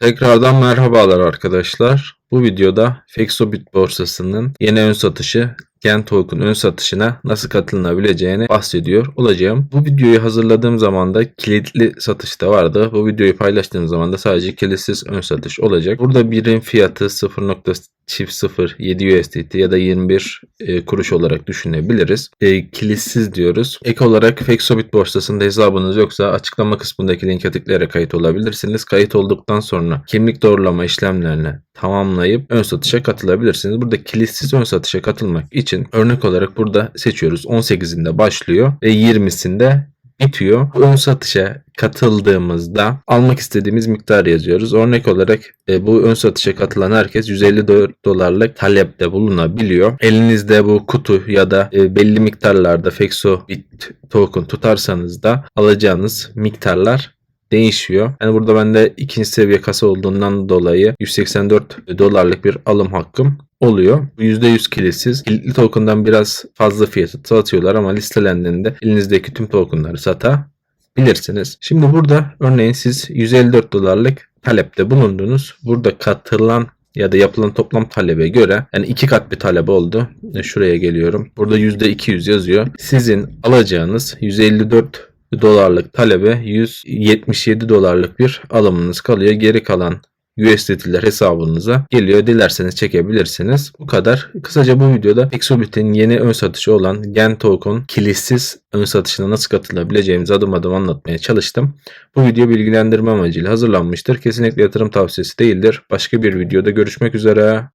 Tekrardan merhabalar arkadaşlar. Bu videoda Fexobit borsasının yeni ön satışı Gen Talk'un ön satışına nasıl katılınabileceğini bahsediyor olacağım. Bu videoyu hazırladığım zaman da kilitli satış da vardı. Bu videoyu paylaştığım zaman da sadece kilitsiz ön satış olacak. Burada birim fiyatı 0.07 USDT ya da 21 e, kuruş olarak düşünebiliriz. E, kilitsiz diyoruz. Ek olarak Fexobit borsasında hesabınız yoksa açıklama kısmındaki linke tıklayarak kayıt olabilirsiniz. Kayıt olduktan sonra kimlik doğrulama işlemlerini tamamlayıp ön satışa katılabilirsiniz. Burada kilitsiz ön satışa katılmak için örnek olarak burada seçiyoruz. 18'inde başlıyor ve 20'sinde bitiyor. Ön satışa katıldığımızda almak istediğimiz miktar yazıyoruz. Örnek olarak e, bu ön satışa katılan herkes 150 do- dolarlık talepte bulunabiliyor. Elinizde bu kutu ya da e, belli miktarlarda Fexo Bit token tutarsanız da alacağınız miktarlar değişiyor. Yani burada bende ikinci seviye kasa olduğundan dolayı 184 dolarlık bir alım hakkım oluyor. Bu %100 kilitsiz. Kilitli token'dan biraz fazla fiyatı satıyorlar ama listelendiğinde elinizdeki tüm token'ları satabilirsiniz. Şimdi burada örneğin siz 154 dolarlık talepte bulundunuz. Burada katılan ya da yapılan toplam talebe göre yani iki kat bir talep oldu. Şuraya geliyorum. Burada %200 yazıyor. Sizin alacağınız 154 dolarlık talebe 177 dolarlık bir alımınız kalıyor. Geri kalan USDT'ler hesabınıza geliyor. Dilerseniz çekebilirsiniz. Bu kadar. Kısaca bu videoda Exobit'in yeni ön satışı olan Gen Token kilitsiz ön satışına nasıl katılabileceğimizi adım adım anlatmaya çalıştım. Bu video bilgilendirme amacıyla hazırlanmıştır. Kesinlikle yatırım tavsiyesi değildir. Başka bir videoda görüşmek üzere.